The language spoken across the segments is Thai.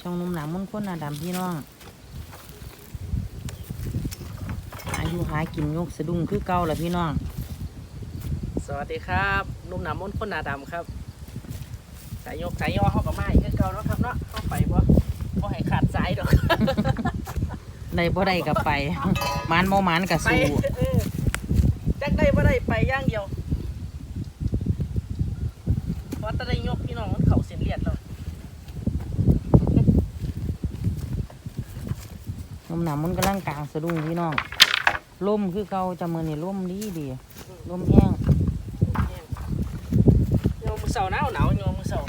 ช่องหนุ่มหนามมนต์คนหนาดำพี่น้อง อายุหากินยกสะดุ้งคือเก่าแหละพี่น้อง สวัสดีครับนุ่มหนามมนต์คนหนาดำครับสายยกสายย่อเข้ากับไม้คือเก่าเนาะครับเนาะเข้าไปบ่บ่ให้ขาดสายดอกได้บ่ได้กับไปหมันบ่หมันกับไปสู้เออจักได้บ่ได้ไปอย่างเดียวเพราะแตะได้ยกพี่น้องมันเข่าเส้นเลียดแล้ว ห นุ่มหนามมนต์กำลังกลางสะดุ้งพี่น้องล่มคือเก่าจะมือนี่ล่มดีดีล่มแห้งโยมมือเสาหนาวหนาวโยมมือเสา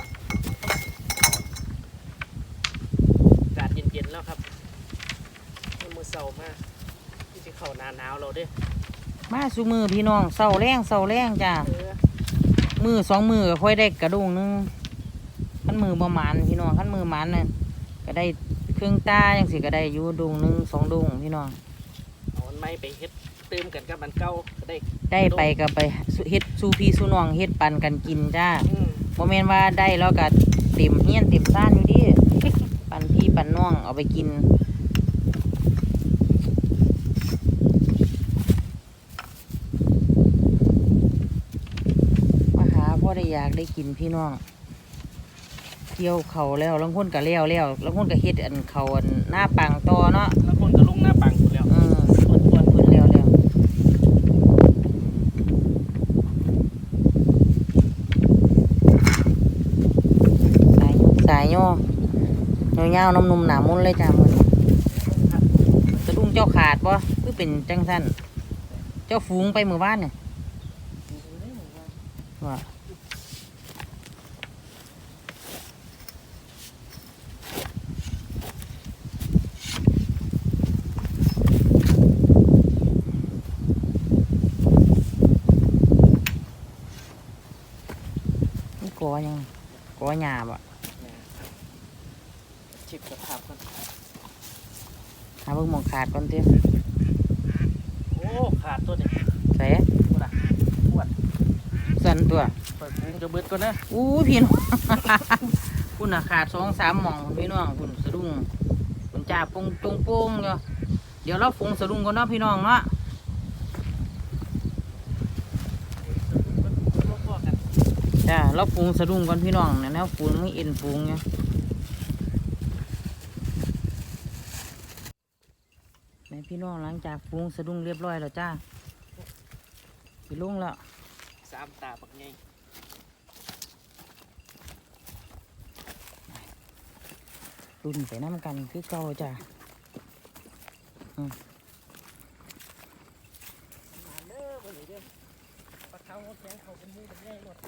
อากาศเย็นๆแล้วครับโยมมือเสามาที่จะเข้าหนาหนาวเราเด้อมาสูมือพี่น้องเศร้าแรงเศร้าแรงจ้าเออมือสองมือก็ค่อยได้กระดุงหนึงขั้นมือประมาณพี่น้องขั้นมือหมันน่ะก็ได้ เครื่องตาอย่างสิก็ได้อยู่ดุงหนึงสองดุงพี่น้องเอาอันไม่ไปเฮ็ดเติมกันกับมันเก่าก็ได้ได้ไปก็ไปสุเฮ็ดสู่พี่สู่น้องเฮ็ดปันกันกินจ้าอืมโมเมนว่าได้แล้วก็เต็มเฮียนเต็มซ่านอยู่ดิ ปันพี่ปันน้องเอาไปกิน มาหาพ่อได้อยากได้กินพี่น้อง เกี่ยวเขาวแล้วลางคนก็แล้วแล้วลางคนก็เฮ็ดอันเขาอันหน้าปังต่อเนาะแล้วคนก็ลงหน้าปังหมดแล้วเออทวนทวนทวนแล้วแล้วสายสายย่อยาวๆน้ำนุ่มหนามุนเลยจ้ามือนี้สะดุ้งเจ้าขาดปะคือเป็นจังสั้นเจ้าฟูงไปมือบ้านเนี่ยว่ามันกอยังกอ หยาบอะเช็คสภาพก่อนหาเบิ่งหมองขาดก่อนเต้โอ้ขาดตัวนี้ใส่กูด่ะปวดสั่นตัวเปิดพุงจะเบิดก่อนนะอู้พี่น้อง คุณน่ะขาดสองสามหม่องพี่น้องคุณสะดุ้งคุณจ่าปงจงโป้งเนาะเดี๋ยวเราฟงสะดุ้งก่อนเนาะพี่น้องเนาะ ลงพอกัน จ้าเราฟูงสะดุ้งก่อนพี่น้องนะแล้วฟูงไม่เอ็นฟูงเนี่ยแม่พี่น้องหลังจากฟูงสะดุ้งเรียบร้อยแล้วจ้าพี่ลุงแล้วสามตาปักไงรุ่นไปน้ำกันคือเก่าจ้ามาเด้อวันนี้เด้อปลาเขาแข็งเขาเป็นมือ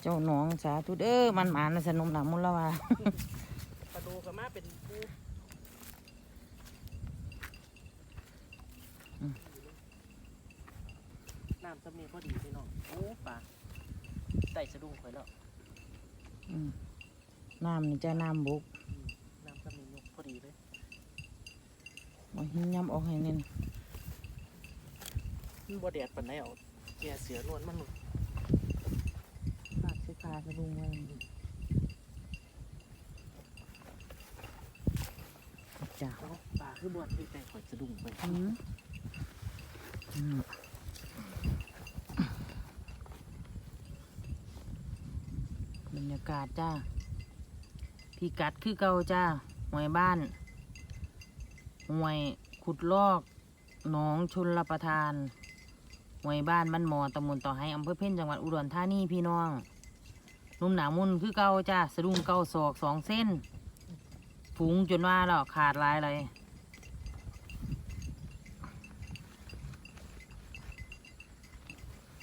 เป็นไงหมดเจ้าหน้องสาธุเด้อมันหมานนะสนุมหนักมุนละว่าปลาดูก็มาเป็นปูอืมนน้ำสำนีพอดีพี่น้องโอ้ปลาใส่สะดุ้งข่อยแล้วอืมน้ำนี่จะน้ำบุกอืมน้ำสำนียกพอดีเลยมาหิ้ยำออกให้เน้นมันบ่แดดปานไหนเอาแกเสือนวลมันหนุนปากสิขาสะดุ้งไว้จ้าปลาคือบวชที่แต่ข่อยสะดุ้งไปอืมอืมบรรยากาศจ้าพี่กัดคือเก่าจ้าหวยบ้านหวยขุดลอกหนองชนรประทานหวยบ้านบ้านหมอตำบลต่อให้อำเภอเพ่นจังหวัดอุดรธานีพี่น้อง นุ่มหนามุนคือเก่าจ้าสะดุ้งเก่าศอกสองเส้นฝูงจนว่าแล้วขาดหลายเลย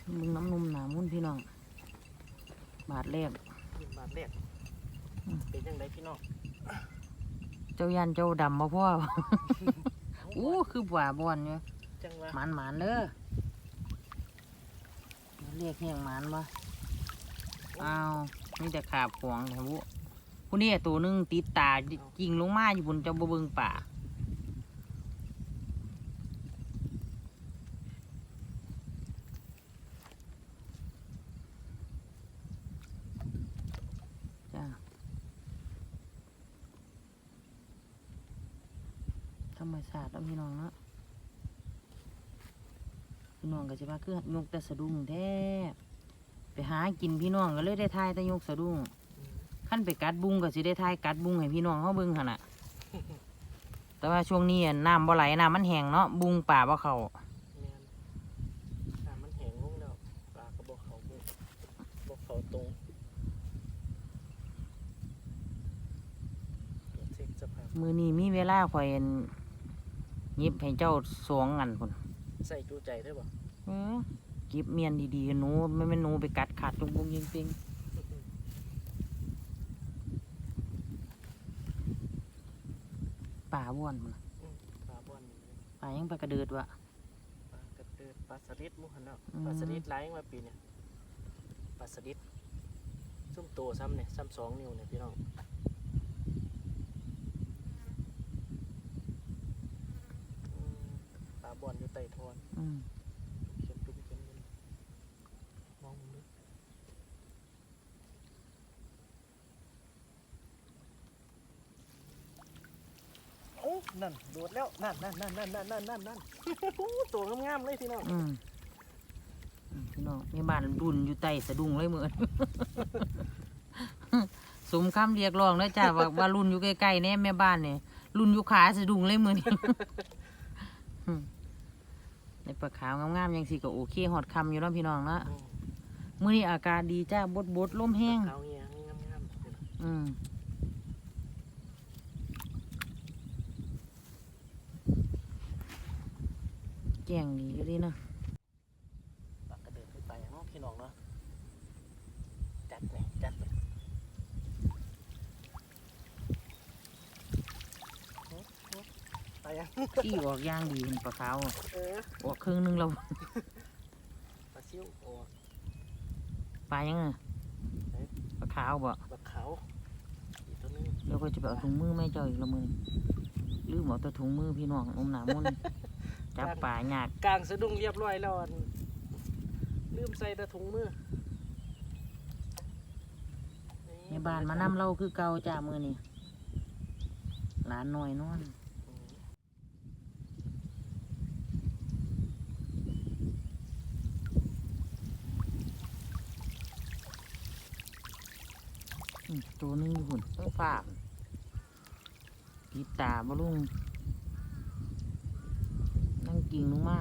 มึงน้ำนมหนามุนพี่น้อง บาทแรกยินบาดแรกอืมเป็นยังไงพี่น้อง เจ้ายันเจ้าดำมาพ่ออู้คือป่าบอนอยู่จังว่าหมานหมานๆเด้อเรียกแห้งหมานวะ อ้าวนี่แต่ขาบขวางแถวบุผู้นี้ตัวนึงติดตายิงลงมาอยู่บนเจ้าบะเบิงป่าธรรมชาติแล้วพี่น้องเนาะพี่น้องก็จะว่าคือยกแต่สะดุ้งแท้ ไปหากินพี่น้องก็เลยได้ทายแต่ยกสะดุ้งอืมขั้นไปกัดบุ้งก็สิได้ทายกัดบุ้งให้พี่น้องเขาเบิ่งหั่นน่ะแต่ว่าช่วงนี้อะน้ำบ่ไหลน้ำมันแห้งเนาะบุ้งป่าบ่เข้าแม่นน้ำมันแห้งลงแล้วปลาก็บ่เขาบ่บ่เขาตรงเดี๋ยวเช็คสภาพมือนี้มีเวลาข่อยอั่นหยิบให้เจ้าสองอันพุ่นใส่จูใจได้บ่ เออจิบเมียนดีๆหนูไม่เป็นหนูไปกัดขาดตรงบุ้งยิงปิงป่าบ้วนพุ่นน่ะปลาบ่อนนี่เลยป่ายังไปกระเดิดวะปลากระเดิดปลาสลิดหมุหันแล้วอืมปลาสลิดหลายมาปีเนี่ยปลาสลิดซุ่มโตซ้ำเนี่ยซ้ำสองนิ้วเนี่ยพี่น้องอืมปลาบ่อนอยู่ใต้ทอนอืม นั่นโดดแล้วนั่นนั่นนั่นนั่นนั่นนั่นนั่นตัวงามๆเลยพี่น้องอืมพี่น้องมีบ้านดุนอยู่ใต้สะดุ้งเลยเหมือนสมคำเรียกร้องนะจ้าว่าว่ารุ่นอยู่ใกล้ๆเนี่ยแม่บ้านเนี่ยรุ่นอยู่ขาสะดุ้งเลยเหมือนในปลาขาวงามๆยังสิก็โอเคหอดคำอยู่แล้วพี่น้องละเมื่อนี้อากาศดีจ้าบดๆดลมแห้งอืม แก่งดีอยู่ดีเนาะปากกระเดินขึ้นไปอย่างน้องพี่น้องเนาะจัดเลยจัดเลยโอ้โหไปยังที่ออกย่างดีเป็นปลาขาวเออออกครึ่งหนึงแล้วปลาซิวโอ้ปลายังไงปลาขาวบ่ปลาขาวอีกตัวหนึงเดี๋ยวก็จะไปเอาถุงมือไม่เจ้าอีกละมือลืมเอาแต่ถุงมือพี่น้องอมหนามุน จับปลาหยากกลางสะดุ้งเรียบร้อยแล้วอันลืมใส่แตะถุงมือในบ้านมานำเราคือเก่าจ้ามือนี่หลานน้อยนอนอืมอืมตัวหนึงอยู่หุ่นต้องฝากติดตาบ่ลุง นั่งกิ่งลงมา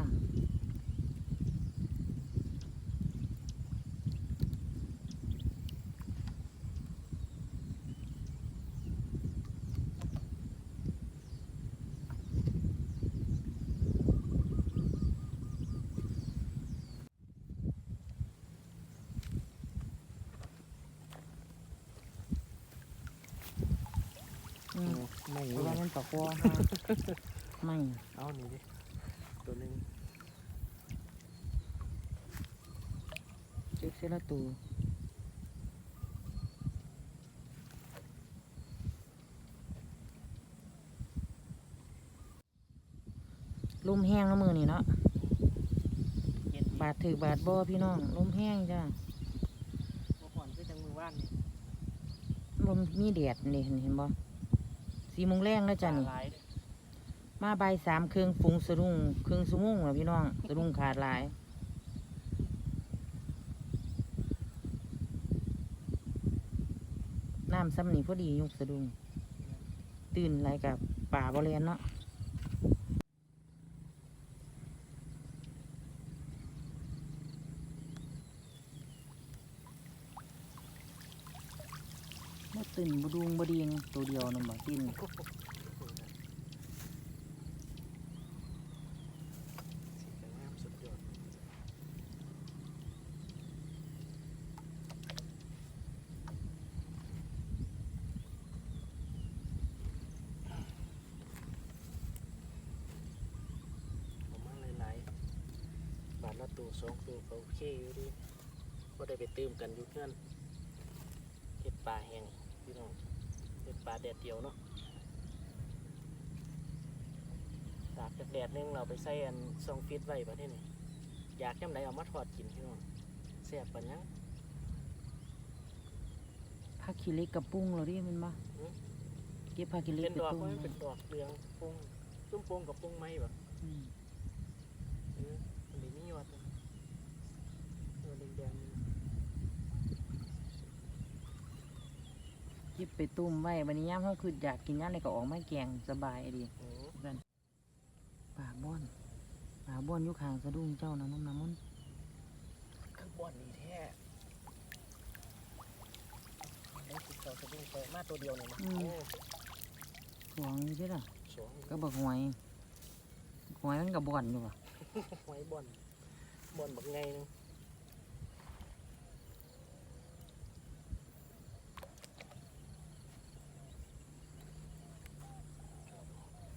อืมไม่เพราะว่ามันปลาคอฮะไม่ เอานี่ดิตัวหนึง เล็กเสละตูลมแห้งแล้วมือนี่เนาะเย็นบาดถือบาดบ่พี่น้องลมแห้งจ้าบ่ห่อนคือจังมือว่านนี่ลมมีแดดนี่เห็นเห็นบ่สี่โมงแรงแล้วจ้ะนี่ปลาหลายเด้อมาใบายสามเครื่องฟุงสะดุ้งเครื่องสมุงแล้วพี่น้องสะดุ้งขาดหลาย น้ำซ้ำนี่พอดียกสะดุ้งตื่นไรกับป่าบริเวณเนาะบ่ตื่นบดุงบดีงตัวเดียวนั่นบ่ตื่น สีสวยงามสุดยอดผมมาหลายๆบาทละ ตัวสองตัวก็โอเคอยู่ดิก็ได้ไปตื้มกันอยู่เพื่อนเห็ดปลาแห้งพี่น้องเห็ดปลาแดดเดียวเนาะตากจากแดดหนึงเราไปใส่อันซองฟิตไว้ประเทศนี้อยากแค่ไหนเอามาทอดกินพี่น้องแซ่บปันยังผักขี้เหล็กกับปุ้งเราดิแมันบ่อืมเก็บผักขี้เหล็กเป็นไปดอกตุ้มว่ามันเป็นดอกเหลืองปงตุ้มปงกับปงไม้แบบอืม เออมันได้มียอดเลยยอดแดงๆนี่ เก็บ ไปตุ้มไว้วันนี้ย่ามเขาคืออยากกินย่ามอะไรก็ออกมาแกงสบายดีอืมกันป่าบ้อนป่าบ้อนอยู่ข้างสะดุ้งเจ้านะน้ำน้ำมันต์คือบ่อนนี่แท้ไอ้ติดเสาสะดุ้งไปมาตัวเดียวเนี่ยนะโอ้สวงอยู่ที่ล่ะสองก็บักหวยหวยมันกับบ่อนอยู่ว่ะไว้บ่อนบ่อนบักไงนึง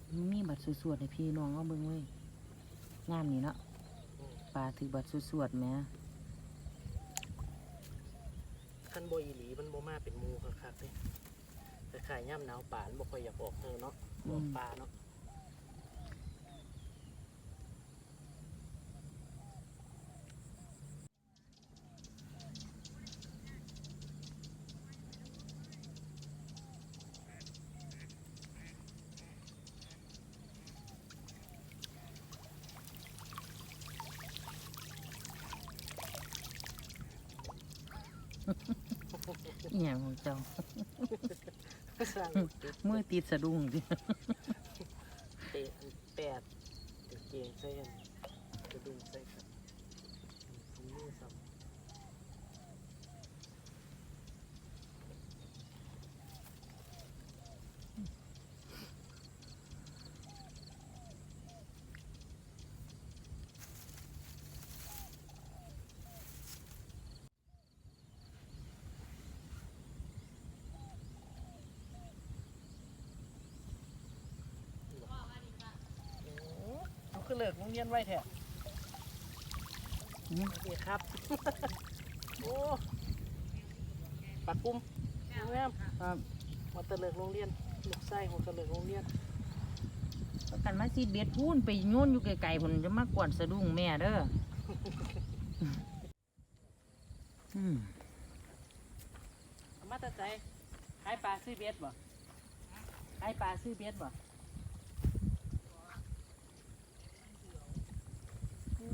มันมี บัตรสวดๆให้พี่น้องเอาเบิ่งเว้ยงามนี่เนาะป่าถือบัตรสวดๆแหม่ขั้นโบอีหลีมันโบมาเป็นหมูคักๆเลยแต่ขายย่ำหนาวป่านบ่ค่อยอยากออกเธอเนาะออกป่าเนาะ อีหยังของเจ้าสร้างติดมือติดสะดุ้งสิ เตะแปดเตะเกงใส่กันกระดุมใส่กันถุงมือซ้ำโอ้ เขาคือเลิกโรงเรียนไว้แท้อืมโอเคครับ โอ้ปัดปุ่มงามครับ มาแตะเลิกโรงเรียนลูกไส้หัวตะเลิกโรงเรียนประกันมาซีดเบ็ดพูนไปโยนอยู่ไกลๆผมจะมากวนสะดุ้งแม่เด้ออืมเอามาแตะใจขายปลาซื้อเบ็ดบ่ขายปลาซื้อเบ็ดบ่โอ้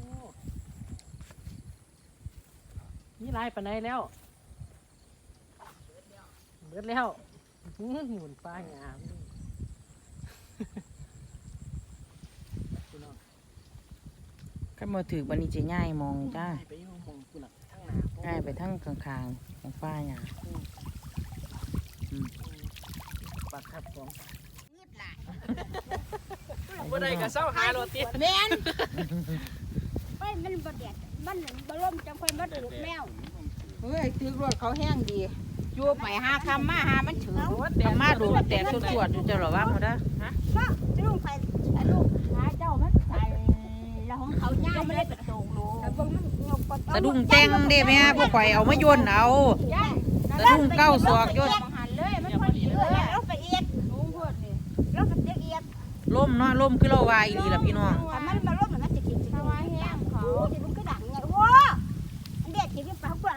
นี่ ลายปานใดแล้วเบิดแล้วอื้อหมุนปลาหยามพี่น้องก็มาถือบันนี้จะง่ายมองจ้าไปอยู่หมองกูหลักทั้งหนาง่ายไปทั้งข้างๆของฟ้าหยาปากครับของงืดหลายบ่ได้ก็เศร้าหาโรตีแมนเฮ้ยมันบ่แดด มันบ่ลมจังค่อยมาดูดแมวเฮ้ยถือรถเขาแห้งดีอยู่ไปหาคำมาหามันถือเอามาดูแต่สวดๆอยู่เจ้าหรอวะเขาเด้อก็จะลุงไปลูกหาเจ้ามันใส่แล้วของเขาย่ายไม่ได้เป็นโตงโลแต่เบิ่งมันยกปะตสะดุ้งแตงเด้แม่พวกข่อยเอามาโยนเอาย่าสะดุ้งเก้าศอกโยนมองหันเลยมันพอดีเอเลอยแล้วไปเอียดลุงพูดนี่แล้วก็เอียดเอียดล่มเนาะล่มคือเราวาอีหลีล่ะพี่น้องถ้ามันมาล้มมันจะกินจะกินแห้งเขาจะลุกกระดังไงโว้อันเด็ดกิน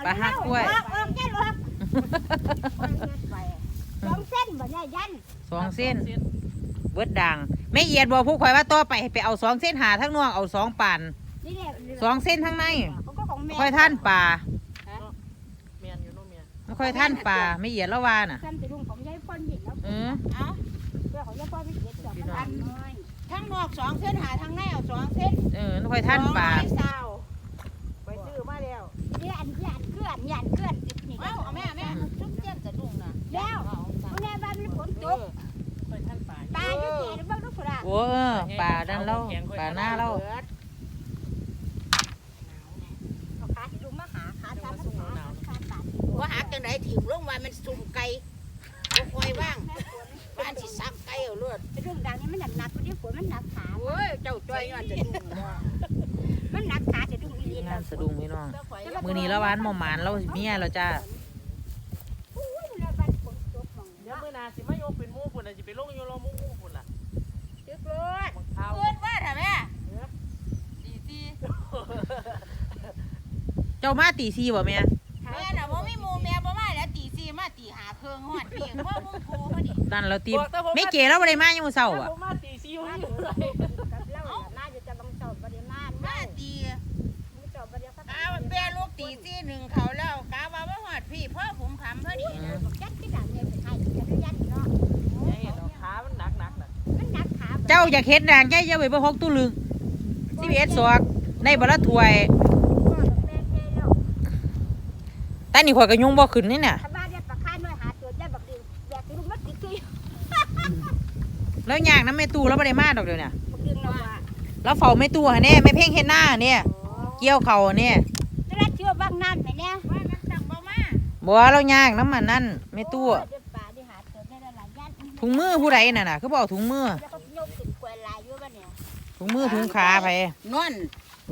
ปลาหักกล้วย ออกแค่รถสองเส้นบ่เนี่ยยันสองเส้น เบิดดังแม่เอียดบอกพวกข่อยว่าต่อไปให้ไปเอาสองเส้นหาทั้งนอกเอาสองปานนี่แหละสองเส้นทั้งในก็ของแม่ค่อยท่านป่าเมียนอยู่เนู่นเมียไม่ค่อยท่านป่าไม่เอียดแล้วว่าน่ะซ้ำจะลุงของยายพ่นหินแล้วเออเอาเพื่อของยายพ่นไม่เสียเสือมันอันน้อยทั้งนอกสองเส้นหาทั้งในเอาสองเส้นเออไม่ค่อยท่านป่า สองร้อยเศร้าไปซื้อมาแล้ว นี่อันยั นเคลื่อนยันเคลื่อนติดนี่เอาเอาแม่แม่ชุบเส้นสะดุ้งน่ะแล้วเอาวันนี้บ้านมันฝนตกค่อยท่านป่าตาอยู่แก่แล้วบ้างลูกฝรั่งโอ้เออป่านั่นเราป่าหน้าเราเอาขาที่ลุงมาหาขาตามขาขาตามว่าหาจังไดถิ่มลงมามันสุ่มไก่บ่คอยว่างบ้านสิซักไก่เอาเลือดไปเรื่องดังนี้มันหนักหนักคนนี้ฝนมันหนักขาโอ้ยเจ้าจ้อยย้อนจะดุ้งมันหนักขาจะ ดุ้งอีเลียนงานสะดุ้งพี่น้อง มือนี้ละวานหมอหมานเราเมียเราจ้าอุ้ยเราบ้านฝนตกมองเดี๋ยวมื้อหนาสิมาโยกเป็นหมู่พุ่นน่ะสิไปลงอยู่รอหมู่หมู่พุ่นล่ะตึกรถบังเท้าเกิดว่าถ่ะแม่ตีตีเจ้ามาตีซีบ่แม่แม่น่ะบ่มีหมู่แม่บ่มาแล้วตีสี่มาตีหาเครื่องฮอดพี่เพราะมึงครูพอดีนั่นเราตีไม่เก๋แล้วบ่ได้มาอยู่เศร้าถ้าอะผมมาตีซิวมาอยู่ดูเลย ตีสี่หนึ่งเขาแล้วกาว่าบ่ฮอดพี่เพราะผมขำพอดีบอกยัดที่ดังเนี่ยเป็นใครจะยัดเนาะอย่าเห็นเอาขามันหนักหนักๆน่ะมันหนักขาเจ้าอยากเฮ็ดนางแย่เจ้าไปบ่ฮกตู้ลึงสิบเอ็ดศอกได้บ่ละถ้วยพ่อกับแม่แม่แล้วแต่นี่ข่อยก็ยุงบ่ขึ้นนี่น่ะถ้าบ้านเนี่ยปลาค่าน้อยหาตัวได้บักดีแบกที่ลุงมัดติดคือแล้วยากน้ำแม่ตู้แล้วบ่ได้มาดอกเดี๋ยวเนี่ยบักดึงเราว่าแล้วเฝ้าแม่ตู้หั่นแน่แม่เพ่งเฮ็ดหน้าเนี่ยเกี่ยวเข่าเนี่ย มาบ่เรายากน้ำมันนั่นแม่ตู้เดี๋ยวป่าที่หาตัวได้หลายยัดถุงมือผู้ใดน่ะน่ะ คือบ่เอาถุงมือแล้วก็โยกขึ้นกวยลายอยู่บ้านเนี่ยถุงมือถุงขาไปนอน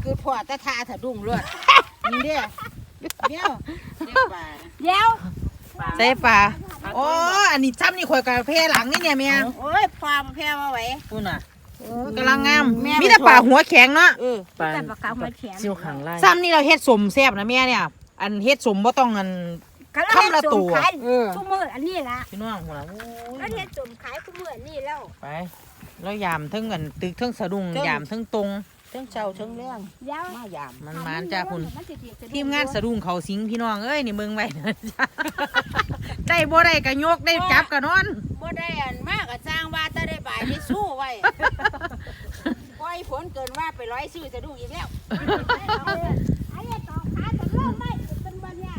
คือพ่อตาทาถะดุ้งเลือดนี่เด้อเดี๋ยวเดี๋ยวป่าเดี๋ยวใส่ปลาโอ้อันนี้ซ้ำนี่ข่อยกับเพหลังนี่เนี่ยแม่โอ้ยพ่อมาแพ้มาไหวคุณน่ะกำลังงามแม่มีแต่ปลาหัวแข็งเนาะเออปลาแต่ปลาขาวหัวแข็งซิวขังไล่ซ้ำนี่เราเฮ็ดสมแซ่บนะแม่เนี่ย อันเฮ็ดสมบ่ต้องอัน คำละตัวขายเออ ทุกมื้ออันนี้ละพี่น้องหัวละแล้วเฮ็ดสมขายทุกมื้ออันนี้แล้วไปแล้วยามเทั้งอันตึกเทั้งสะดุ้งยามเทั้งตรงทั้งเช้าทั้งแรงเดี๋ยวมายามมันมานจ้าคุณมันสิเสียสะดุ้ทีมงานสะดุ้งเขาสิงพี่น้องเอ้ยนี่เบิ่งไว้นะจ้าใจบ่ได้ก็ยกได้จับก็นอน บ่ได้อันมากก็สร้างว่าแตะได้บ่ายได้สู้ไว้ ปล่อยฝนเกินว่าไปร้อยซื้อจะดุ้งอีกแล้วอันนี้ต่อขาสำรองไม่เป็นบ่เนี่ย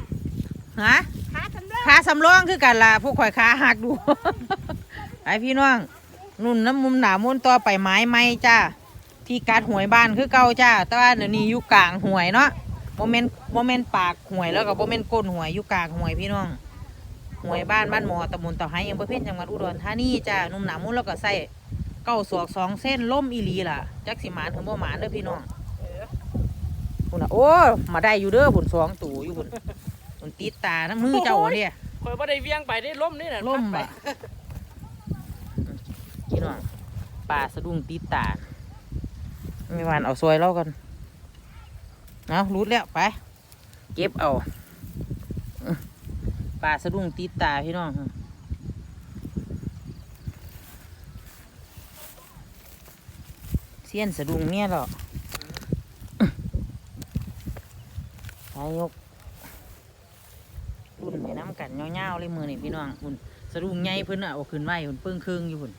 ฮะขาสำรองขาสำรองคือกันล่ะพวกข่อยขาหักดู ไอพี่น้องนุ่นน้ำมุมหนามุนต่อไปไม้ไม้จ้าที่กัดหวยบ้านคือเก่าจ้า แต่ว่าเดี๋ยวนี้อยู่กลางหวยเนาะโมเมนต์โมเมนต์ปากหวยแล้วก็โมเมนต์ก้นหวยอยู่กลางหวยพี่น้องหวยบ้านบ้านหมอตำบลต่อให้ยังประเภทจังหวัดอุดรธานีจ้านุ่มหนามุนแล้วก็ใส่เก้าสอกสองเส้นล่มอีหลีล่ะจักสิหมานถึงบ่หมานเด้อพี่น้องคุณน่ะโอ้มาได้อยู่เด้อผลสองตู่อยู่ผล ผลติดตาน้ำมือเจ้าเนี่ยข่อยบ่ได้เวียงไปได้ล้มนี่น่ะล่มไปบะพี่น้องป่าสะดุ้งตีตาไม่หวานเอาซวยเล่ากันเอารูดแล้วไป เก็บเอาอื้อป่าสะดุ้งตีตาพี่น้องเสี้ยนสะดุ้งเนี่ยหรอกไปยกรุ่นไปน้ำกัน เงาๆเลยมือนี่พี่น้องคุณสะดุ้งใหญ่เพิ่นอะเอาขึ้นไว้คุณเพิ่งครื่งอยู่คุณ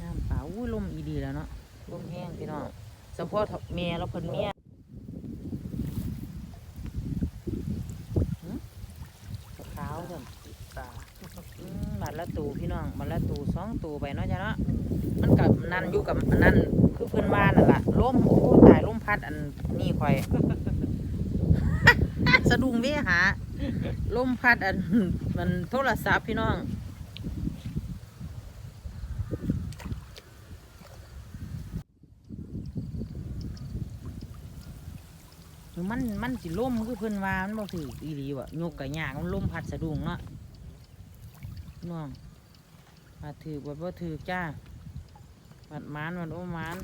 น้ำเปล่าอุ้ยลมอีดีแล้วเนาะลมแห้งพี่น้องเฉพาะเมียแล้วเพิ่นเมียขาวๆเด้อตา มาละตูพี่น้องมาละตูสองตูไปเนาะจ้ะเนาะมันกับนั่นอยู่กับนั่นคือเพื่อนบ้านน่นล่ะล้มโอ้ตายล้มพัดอันนี่คอยสะดุ้งเวหาล้มพัดอันมันโทรศัพท์พี่น้องมันมันสิล้มคือเพื่อนว่ามันบอกถืออีหลีวะโยกกะยากมันล้มพัดสะดุ้งเนาะ น้องว่าถือบ่บ่ถือจ้าวัดมานวัดโอมาน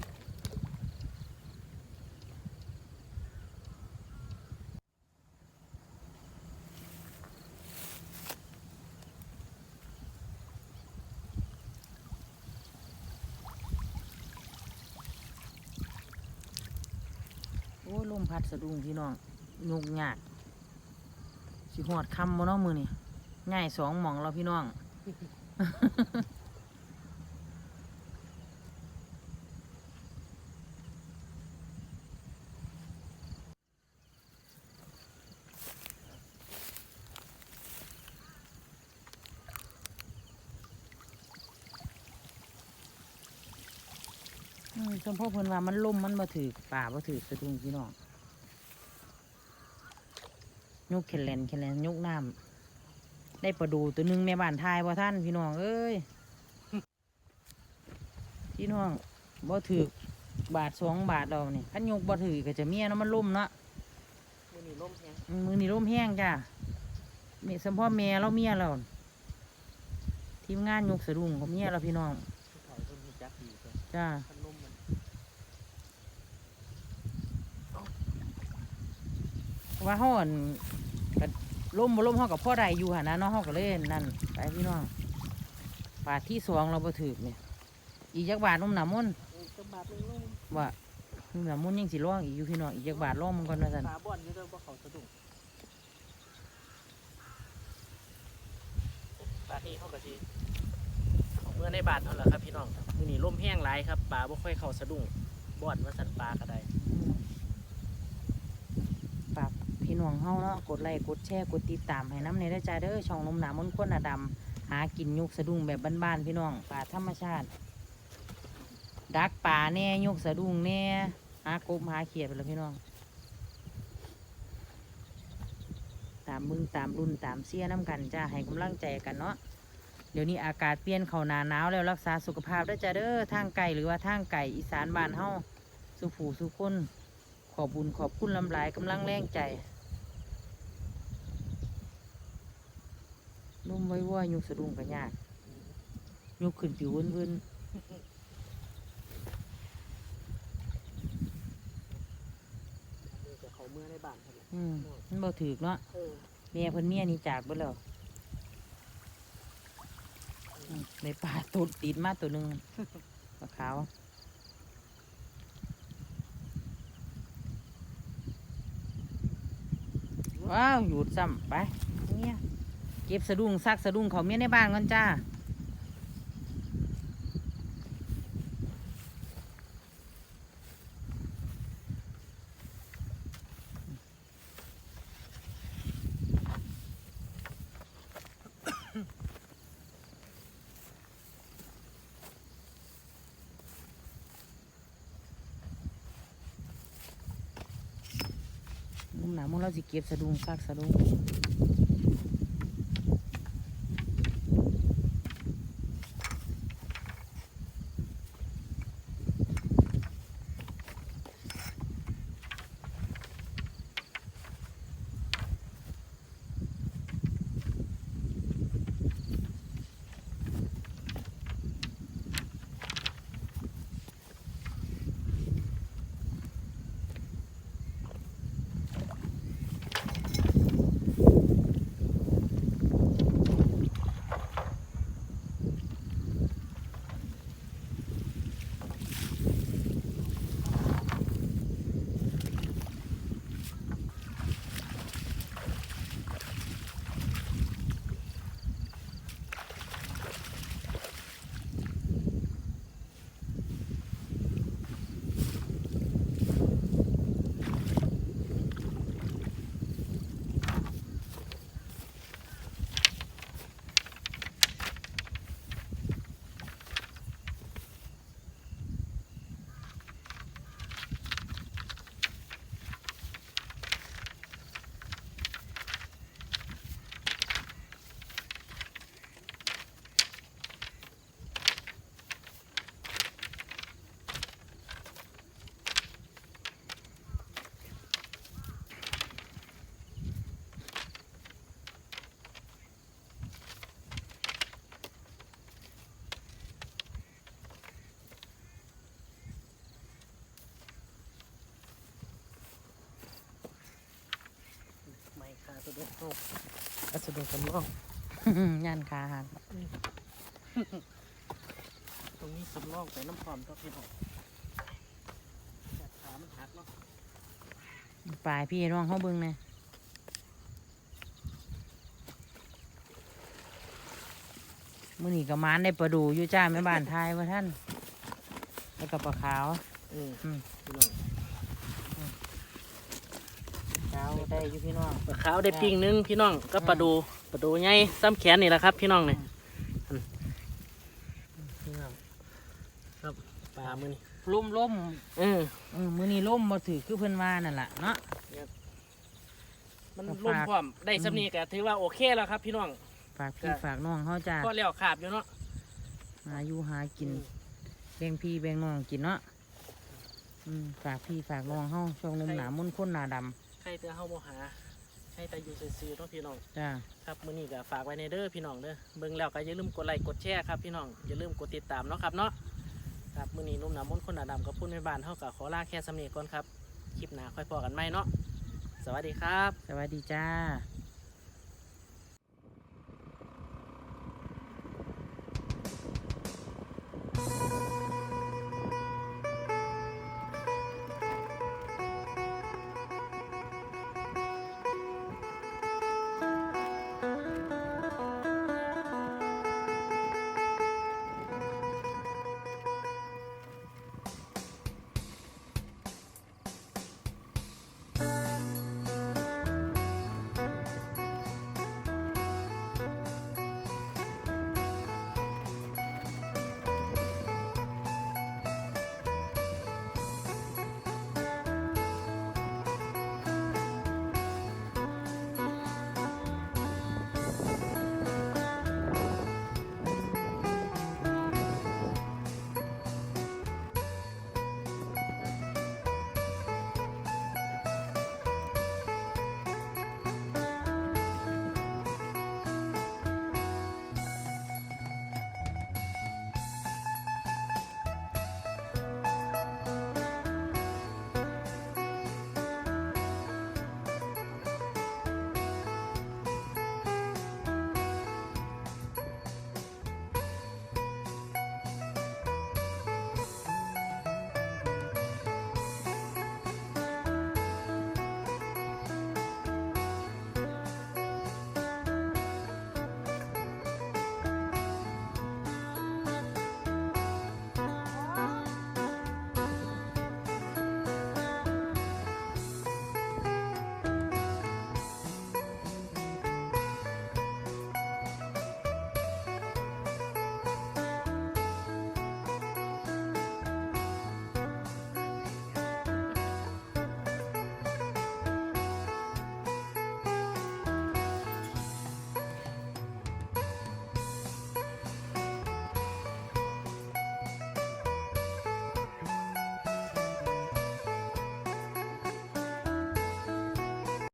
โอ้ลมพัดสะดุ้งพี่น้องยกยากสิหอดคำบ่น้องมือนี่ง่ายสองหมองเราพี่น้อง ชมพ่อเพิ่นว่ามันล่มมันมาถือป่ามาถือสะดุ้งพี่น้องยกแขนแลนแขนแลนยกน้ำ ได้ประดูตัวหนึงแม่บ้านทายบ่ท่านพี่น้องเอ้ยพี่น้องบ่ถือบาทสองบาทเราเนี่ยขันยกบ่ถือก็จะเมียเนาะมันล่มเนาะมือนี้ลมแฮงมือนี่ล่มแห้งจ้ะเมียสมพ่อแม่เราเมียเราทีมงานยกสะดุ้งของเมียเราพี่น้องจ้าว่าห้อนก็ ล่มบ่ล่มห้อกับพ่อใดอยู่หนนะเนาะห้อก็เล่นนั่นไปพี่น้องบาทที่สองเราบ่ถือเนี่ยอีกจักบาทนุ่มหนามนเออจังบาดนึงลมว่านุ่มหนามนยังสิร้องอีกอยู่พี่น้องอีกจักบาทร้องมันก่อนนะสันปลาบ่อนอยู่เด้อบ่เข้าสะดุ้งบาดนี้เฮาก็สิเอาเมื่อในบาทเท่านั้นล่ะครับพี่น้องมื้อนี้ลมแห้งหลายครับปลาบ่ค่อยเข้าสะดุ้งบ่อนว่าสันปลาก็ได้ ฝาก พี่น้องเฮาเนาะกดไลค์กดแชร์กดติดตามให้น้ำในได้จ้าเด้อช่องนมหนามนข้นหนาดำหากินยุกสะดุ้งแบบบ้านๆพี่น้องป่าธรรมชาติ ดักป่าแน่ยุกสะดุ้งแน่หากบหาเขียดไปแล้วพี่น้อง ตามมึงตามรุ่นตามเสียน้ำกันจ้าให้กำลังใจกันเนาะเดี๋ยวนี้อากาศเปลี่ยนเข้าหนาหนาวแล้วรักษาสุขภาพได้จ้าเด้อทางไก่หรือว่าทางไก่อีสานบ้านเฮาสุผูสุคนขอบบุญขอบคุณลำลายกำลังแรงใจ นุ่มไว้ว่ายุกสะดุ้งกันยากยุกขึ้นผิววืนเดี๋ยวจะเข้าเมื่อในบ้านครับๆอืมมันบ่ถือเนาะเออเมียเพิ่นเมียนี่จากเบิดแล้วอืมในป่าตุดติดมาตัวหนึ่งปลาขาวว้าวหยุดซ้ำไปเนี่ย เก็บสะดุ้งซักสะดุ้งเขาเมียในบ้านก่อนจ้ามุมหนามุมเราสิเก็บสะดุ้งซักสะดุ้ง เนี่ยเอาอัสดุสำรองย่านขาหักตรงนี้สำรองไปน้ำพร้อมต้องพี่น้องแบบขามันหักเนาะปลายพี่น้องเขาเบิ่งแหน่มื้อนี้ก็มานได้ประดูอยู่จ้าแม่บ้านทายว่าท่าน แล้วก็ปลาขาว อืม อืม พี่น้อง ขาว ได้อยู่พี่น้องปลาขาวได้ปิ้งหนึงพี่น้องก็ปลาดูปลาดูใหญ่ซ้ำแขนนี่แหละครับ พี่น้องเนี่ยพี่น้องครับปลามือนี่ล่มล่มเออเออมื้อนี้ล่มบ่ถือคือเพิ่นว่านั่นล่ะเนาะมันก็ร่มฝากพร้อมได้สำนีก็ถือว่าโอเคแล้วครับ พี่น้องฝากพี่จ้ะฝากน้องเฮาจ้าก็แล้วขาบอยู่เนาะหาอยู่หากินแบ่งพี่แบ่งน้องกินเนาะอืมฝากพี่ฝากน้องเฮาช่วงหนุ่มหนามนต์คนหน้าดำ ใครจะเฮาบ่หาใครแต่อยู่ซื่อๆเนาะพี่น้อง จ้า ครับมื้อนี้ก็ฝากไว้ในเด้อพี่น้องเด้อเบิ่งแล้วก็อย่าลืมกดไลค์กดแชร์ครับพี่น้องอย่าลืมกดติดตามเนาะครับเนาะครับมื้อนี้หนุ่มหนามนต์คนหน้าดำกับพูดในบ้านเฮาก็ขอลาแค่สำนีก่อนครับคลิปหน้าค่อยพอกันใหม่เนาะสวัสดีครับ สวัสดีจ้า